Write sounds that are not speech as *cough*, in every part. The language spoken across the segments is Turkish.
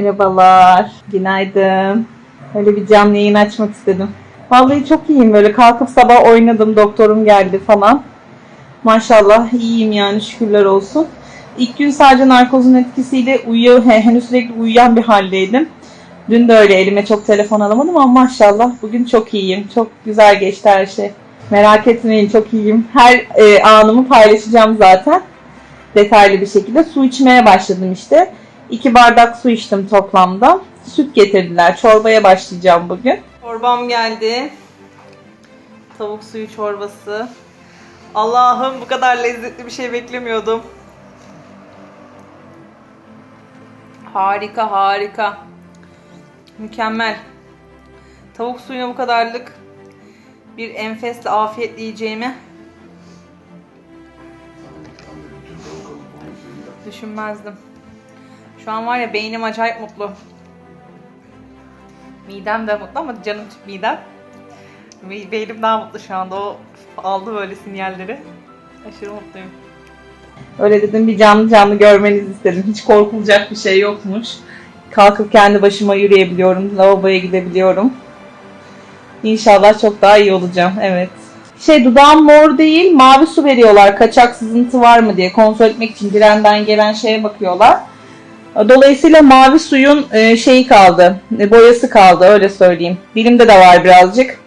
Merhabalar, günaydın. Öyle bir canlı yayın açmak istedim. Vallahi çok iyiyim böyle kalkıp sabah oynadım, doktorum geldi falan. Maşallah iyiyim yani şükürler olsun. İlk gün sadece narkozun etkisiyle uyuyor, he- henüz sürekli uyuyan bir haldeydim. Dün de öyle elime çok telefon alamadım ama maşallah bugün çok iyiyim. Çok güzel geçti her şey. Merak etmeyin çok iyiyim. Her e, anımı paylaşacağım zaten. Detaylı bir şekilde. Su içmeye başladım işte. İki bardak su içtim toplamda. Süt getirdiler. Çorbaya başlayacağım bugün. Çorbam geldi. Tavuk suyu çorbası. Allah'ım bu kadar lezzetli bir şey beklemiyordum. Harika harika. Mükemmel. Tavuk suyuna bu kadarlık bir enfesle afiyetle yiyeceğimi düşünmezdim. Şu an var ya beynim acayip mutlu. Midem de mutlu ama canım midem. Be- Beynim daha mutlu şu anda. O aldı böyle sinyalleri. Aşırı mutluyum. Öyle dedim bir canlı canlı görmenizi istedim. Hiç korkulacak bir şey yokmuş. Kalkıp kendi başıma yürüyebiliyorum. Lavaboya gidebiliyorum. İnşallah çok daha iyi olacağım. Evet. Şey dudağım mor değil, mavi su veriyorlar. Kaçak sızıntı var mı diye kontrol etmek için direnden gelen şeye bakıyorlar. Dolayısıyla mavi suyun e, şeyi kaldı, e, boyası kaldı öyle söyleyeyim. Dilimde de var birazcık.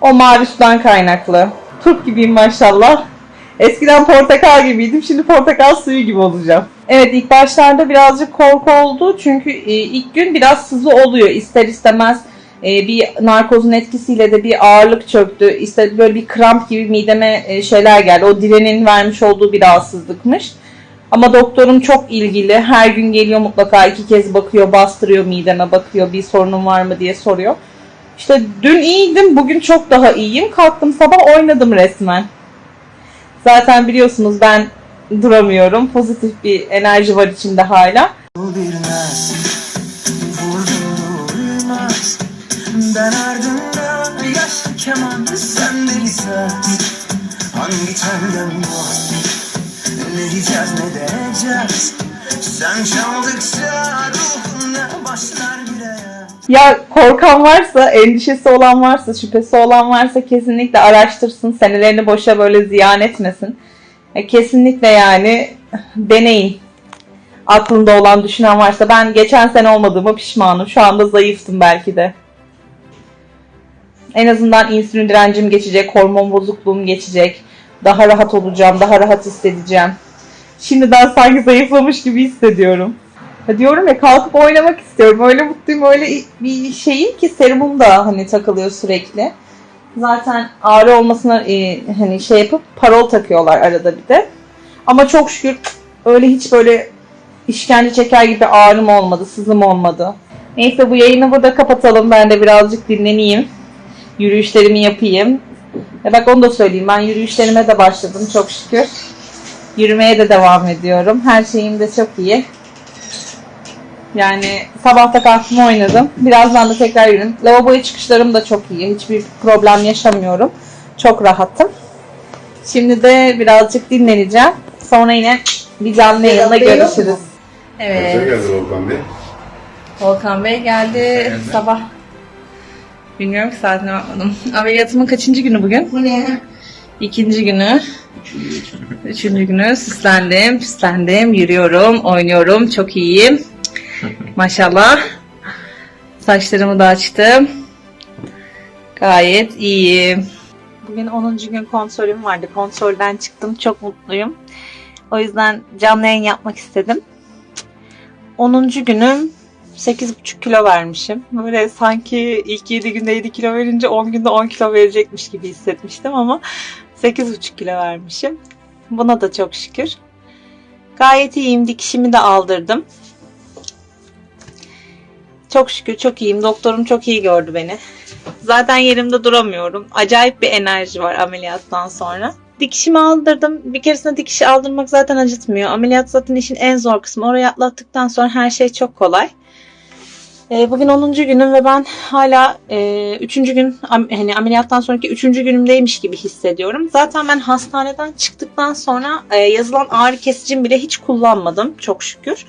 O mavi sudan kaynaklı. Turp gibiyim maşallah. Eskiden portakal gibiydim, şimdi portakal suyu gibi olacağım. Evet ilk başlarda birazcık korku oldu çünkü e, ilk gün biraz sızı oluyor ister istemez. bir narkozun etkisiyle de bir ağırlık çöktü. İşte böyle bir kramp gibi mideme şeyler geldi. O direnin vermiş olduğu bir rahatsızlıkmış. Ama doktorum çok ilgili. Her gün geliyor mutlaka iki kez bakıyor, bastırıyor mideme, bakıyor bir sorunum var mı diye soruyor. İşte dün iyiydim, bugün çok daha iyiyim. Kalktım sabah oynadım resmen. Zaten biliyorsunuz ben duramıyorum. Pozitif bir enerji var içimde hala. bilmez Ben ardından yaşlı keman Sen deli Hangi telden bu Ne ne diyeceğiz Sen çaldıkça ruhuna başlar hayat Ya korkan varsa, endişesi olan varsa, şüphesi olan varsa kesinlikle araştırsın. Senelerini boşa böyle ziyan etmesin. E, kesinlikle yani deneyin. Aklında olan düşünen varsa ben geçen sene olmadığıma pişmanım. Şu anda zayıftım belki de. En azından insülin direncim geçecek, hormon bozukluğum geçecek. Daha rahat olacağım, daha rahat hissedeceğim. Şimdiden sanki zayıflamış gibi hissediyorum. Ya diyorum ya kalkıp oynamak istiyorum. Öyle mutluyum, öyle bir şeyim ki serumum da hani takılıyor sürekli. Zaten ağrı olmasına e, hani şey yapıp parol takıyorlar arada bir de. Ama çok şükür öyle hiç böyle işkence çeker gibi ağrım olmadı, sızım olmadı. Neyse bu yayını burada kapatalım. Ben de birazcık dinleneyim. Yürüyüşlerimi yapayım. E bak onu da söyleyeyim. Ben yürüyüşlerime de başladım çok şükür. Yürümeye de devam ediyorum. Her şeyim de çok iyi. Yani sabah da kalktım oynadım. Birazdan da tekrar yürüdüm. Lavaboya çıkışlarım da çok iyi. Hiçbir problem yaşamıyorum. Çok rahatım. Şimdi de birazcık dinleneceğim. Sonra yine bir canlı yayında görüşürüz. Kaça Evet. geldi Volkan Bey? Volkan Bey geldi sabah. Bilmiyorum ki saatine bakmadım. Ameliyatımın kaçıncı günü bugün? Bu ne? İkinci günü. Üçüncü günü süslendim, süslendim, yürüyorum, oynuyorum, çok iyiyim. Maşallah. Saçlarımı da açtım. Gayet iyiyim. Bugün 10. gün kontrolüm vardı. Kontrolden çıktım. Çok mutluyum. O yüzden canlı yayın yapmak istedim. 10. günüm 8,5 kilo vermişim. Böyle sanki ilk 7 günde 7 kilo verince 10 günde 10 kilo verecekmiş gibi hissetmiştim ama 8,5 kilo vermişim. Buna da çok şükür. Gayet iyiyim. Dikişimi de aldırdım. Çok şükür çok iyiyim. Doktorum çok iyi gördü beni. Zaten yerimde duramıyorum. Acayip bir enerji var ameliyattan sonra. Dikişimi aldırdım. Bir keresinde dikişi aldırmak zaten acıtmıyor. Ameliyat zaten işin en zor kısmı. Orayı atlattıktan sonra her şey çok kolay. Ee, bugün 10. günüm ve ben hala 3. gün am- hani ameliyattan sonraki 3. günümdeymiş gibi hissediyorum. Zaten ben hastaneden çıktıktan sonra e, yazılan ağrı kesicim bile hiç kullanmadım çok şükür.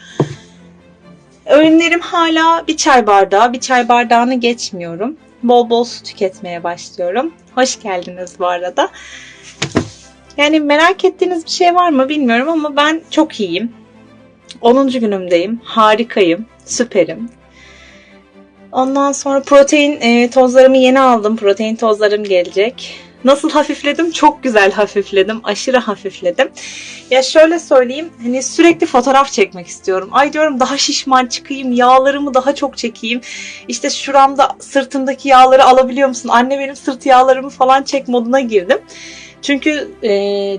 Öğünlerim hala bir çay bardağı. Bir çay bardağını geçmiyorum. Bol bol su tüketmeye başlıyorum. Hoş geldiniz bu arada. Yani merak ettiğiniz bir şey var mı bilmiyorum ama ben çok iyiyim. 10. günümdeyim. Harikayım. Süperim. Ondan sonra protein e, tozlarımı yeni aldım. Protein tozlarım gelecek. Nasıl hafifledim? Çok güzel hafifledim. Aşırı hafifledim. Ya şöyle söyleyeyim. Hani sürekli fotoğraf çekmek istiyorum. Ay diyorum daha şişman çıkayım. Yağlarımı daha çok çekeyim. İşte şuramda sırtımdaki yağları alabiliyor musun? Anne benim sırt yağlarımı falan çek moduna girdim. Çünkü e,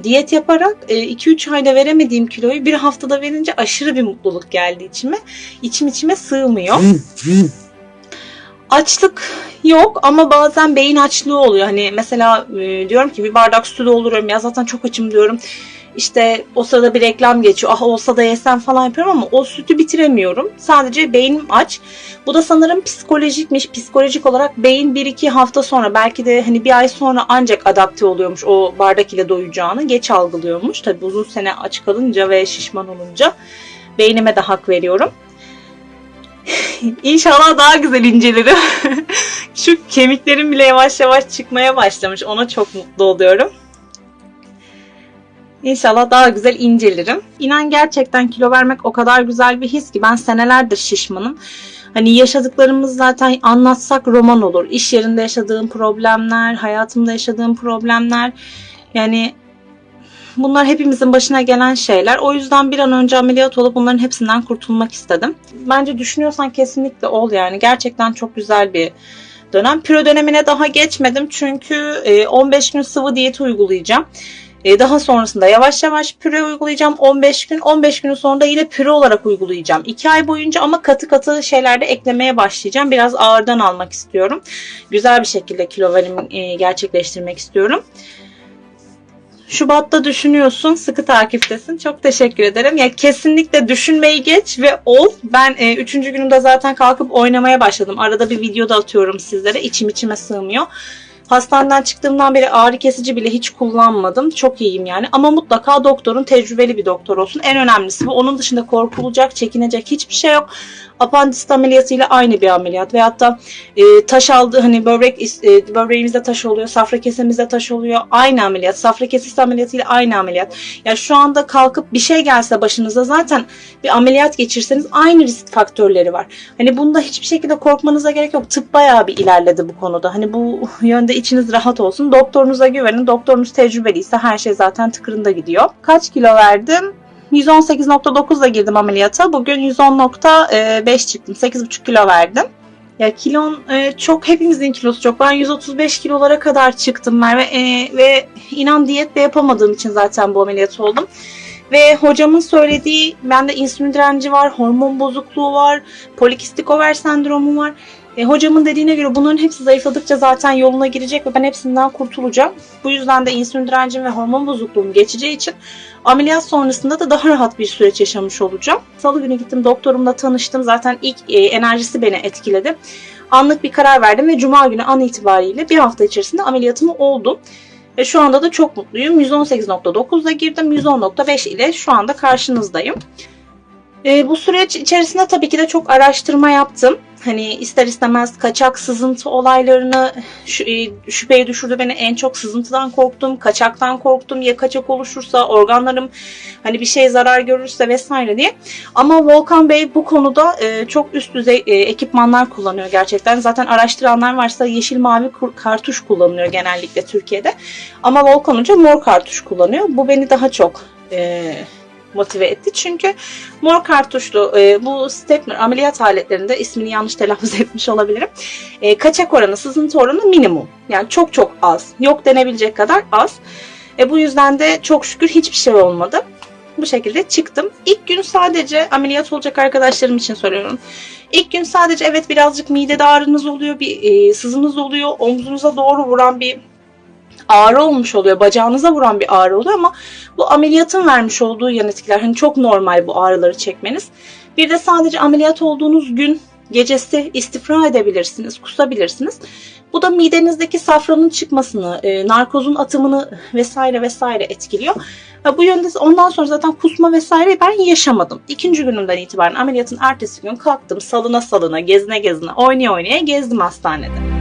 diyet yaparak 2-3 ayda veremediğim kiloyu bir haftada verince aşırı bir mutluluk geldi içime. İçim içime sığmıyor. Açlık yok ama bazen beyin açlığı oluyor. Hani mesela e, diyorum ki bir bardak su dolduruyorum ya zaten çok açım diyorum. İşte o sırada bir reklam geçiyor. Ah olsa da yesem falan yapıyorum ama o sütü bitiremiyorum. Sadece beynim aç. Bu da sanırım psikolojikmiş. Psikolojik olarak beyin 1-2 hafta sonra belki de hani bir ay sonra ancak adapte oluyormuş o bardak ile doyacağını. Geç algılıyormuş. Tabii uzun sene aç kalınca ve şişman olunca beynime de hak veriyorum. İnşallah daha güzel incelerim. *laughs* Şu kemiklerim bile yavaş yavaş çıkmaya başlamış. Ona çok mutlu oluyorum. İnşallah daha güzel incelirim. İnan gerçekten kilo vermek o kadar güzel bir his ki ben senelerdir şişmanım. Hani yaşadıklarımız zaten anlatsak roman olur. İş yerinde yaşadığım problemler, hayatımda yaşadığım problemler. Yani bunlar hepimizin başına gelen şeyler. O yüzden bir an önce ameliyat olup bunların hepsinden kurtulmak istedim. Bence düşünüyorsan kesinlikle ol yani. Gerçekten çok güzel bir dönem. Piro dönemine daha geçmedim çünkü e, 15 gün sıvı diyeti uygulayacağım. E, Daha sonrasında yavaş yavaş püre uygulayacağım 15 gün. 15 günün sonunda yine püre olarak uygulayacağım. 2 ay boyunca ama katı katı şeyler de eklemeye başlayacağım. Biraz ağırdan almak istiyorum. Güzel bir şekilde kilo verimi e, gerçekleştirmek istiyorum. Şubat'ta düşünüyorsun, sıkı takiptesin. Çok teşekkür ederim. Ya kesinlikle düşünmeyi geç ve ol. Ben e, üçüncü günümde zaten kalkıp oynamaya başladım. Arada bir video da atıyorum sizlere. İçim içime sığmıyor. Hastaneden çıktığımdan beri ağrı kesici bile hiç kullanmadım. Çok iyiyim yani. Ama mutlaka doktorun tecrübeli bir doktor olsun. En önemlisi bu. Onun dışında korkulacak, çekinecek hiçbir şey yok. Apandisit ameliyatıyla aynı bir ameliyat. Veyahut da e, taş aldı hani böbrek e, böbreğimizde taş oluyor, safra kesemizde taş oluyor. Aynı ameliyat. Safra kesesi ameliyatıyla aynı ameliyat. Ya şu anda kalkıp bir şey gelse başınıza zaten bir ameliyat geçirseniz aynı risk faktörleri var. Hani bunda hiçbir şekilde korkmanıza gerek yok. Tıp bayağı bir ilerledi bu konuda. Hani bu *laughs* yönde içiniz rahat olsun. Doktorunuza güvenin. Doktorunuz tecrübeliyse her şey zaten tıkırında gidiyor. Kaç kilo verdim? 118.9'la girdim ameliyata. Bugün 110.5 çıktım. 8,5 kilo verdim. Ya kilon e, çok hepimizin kilosu çok. Ben 135 kilolara kadar çıktım Merve E, ve inan diyet de yapamadığım için zaten bu ameliyat oldum. Ve hocamın söylediği bende insülin direnci var, hormon bozukluğu var, polikistik over sendromu var. E, hocamın dediğine göre bunların hepsi zayıfladıkça zaten yoluna girecek ve ben hepsinden kurtulacağım. Bu yüzden de insülin direncim ve hormon bozukluğum geçeceği için ameliyat sonrasında da daha rahat bir süreç yaşamış olacağım. Salı günü gittim doktorumla tanıştım. Zaten ilk e, enerjisi beni etkiledi. Anlık bir karar verdim ve cuma günü an itibariyle bir hafta içerisinde ameliyatımı oldum. Ve şu anda da çok mutluyum. 118.9'da girdim. 110.5 ile şu anda karşınızdayım. E, bu süreç içerisinde tabii ki de çok araştırma yaptım. Hani ister istemez kaçak sızıntı olaylarını e, şüpheye düşürdü beni. En çok sızıntıdan korktum, kaçaktan korktum. Ya kaçak oluşursa, organlarım hani bir şey zarar görürse vesaire diye. Ama Volkan Bey bu konuda e, çok üst düzey e, ekipmanlar kullanıyor gerçekten. Zaten araştıranlar varsa yeşil mavi kartuş kullanılıyor genellikle Türkiye'de. Ama Volkan Hoca mor kartuş kullanıyor. Bu beni daha çok e, motive etti. Çünkü mor kartuşlu e, bu stepner ameliyat aletlerinde ismini yanlış telaffuz *laughs* etmiş olabilirim. E, kaçak oranı, sızıntı oranı minimum. Yani çok çok az. Yok denebilecek kadar az. E, bu yüzden de çok şükür hiçbir şey olmadı. Bu şekilde çıktım. İlk gün sadece ameliyat olacak arkadaşlarım için soruyorum. İlk gün sadece evet birazcık midede ağrınız oluyor, bir e, sızınız oluyor, omzunuza doğru vuran bir ağrı olmuş oluyor. Bacağınıza vuran bir ağrı oluyor ama bu ameliyatın vermiş olduğu yan etkiler. Hani çok normal bu ağrıları çekmeniz. Bir de sadece ameliyat olduğunuz gün gecesi istifra edebilirsiniz, kusabilirsiniz. Bu da midenizdeki safranın çıkmasını, e, narkozun atımını vesaire vesaire etkiliyor. Ha, Bu yönde ondan sonra zaten kusma vesaire ben yaşamadım. İkinci günümden itibaren ameliyatın ertesi gün kalktım salına salına, gezine gezine, oynaya oynaya gezdim hastanede.